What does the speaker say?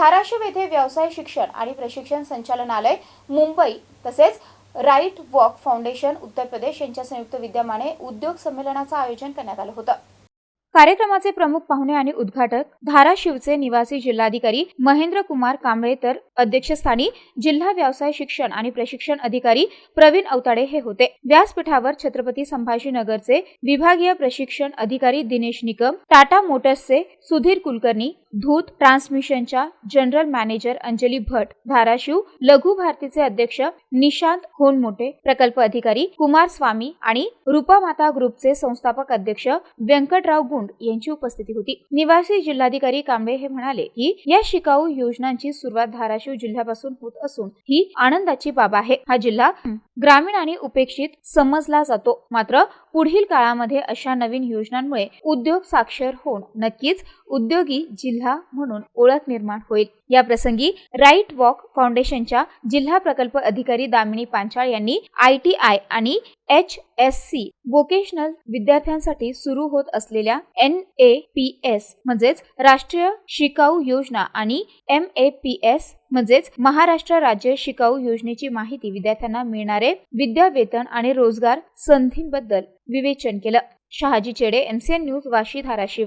धाराशिव येथे व्यवसाय शिक्षण आणि प्रशिक्षण संचालनालय मुंबई तसेच right walk foundation Uttar Pradesh यांच्या संयुक्त विद्यमाने उद्योग संमेलनाचं आयोजन करण्यात आलं होतं. कार्यक्रमाचे प्रमुख पाहुणे आणि उद्घाटक धाराशिवचे निवासी जिल्हाधिकारी महेंद्र कुमार कांबळे तर अध्यक्षस्थानी जिल्हा व्यवसाय शिक्षण आणि प्रशिक्षण अधिकारी प्रवीण अवताडे हे होते. व्यासपीठावर छत्रपती संभाजीनगरचे विभागीय प्रशिक्षण अधिकारी दिनेश निकम टाटा मोटर्सचे सुधीर कुलकर्णी धूत ट्रान्समिशनच्या जनरल मॅनेजर अंजली भट धाराशिव लघु भारतीचे अध्यक्ष निशांत होनमोटे प्रकल्प अधिकारी कुमार स्वामी आणि रूपामाता ग्रुपचे संस्थापक अध्यक्ष व्यंकटराव गुंड यांची उपस्थिती होती. निवासी जिल्हाधिकारी कांबळे हे म्हणाले की या शिकाऊ योजनांची सुरुवात धाराशिव जिल्ह्यापासून होत असून ही आनंदाची बाब आहे. हा जिल्हा ग्रामीण आणि उपेक्षित समजला जातो. मात्र पुढील काळामध्ये अशा नवीन योजनांमुळे उद्योग साक्षर होऊन नक्कीच उद्योगी जिल्हा म्हणून ओळख निर्माण होईल. या प्रसंगी राईट वॉक फाउंडेशनच्या जिल्हा प्रकल्प अधिकारी दामिनी पांचाळ यांनी आय टी आय आणि एच एस सी वोकेशनल विद्यार्थ्यांसाठी सुरू होत असलेल्या एन ए पी एस म्हणजेच राष्ट्रीय शिकाऊ योजना आणि एम ए पी एस म्हणजेच महाराष्ट्र राज्य शिकाऊ योजनेची माहिती विद्यार्थ्यांना मिळणारे विद्या वेतन आणि रोजगार संधींबद्दल विवेचन केलं. शहाजी चेडे एमसीएन न्यूज वाशी धाराशिव.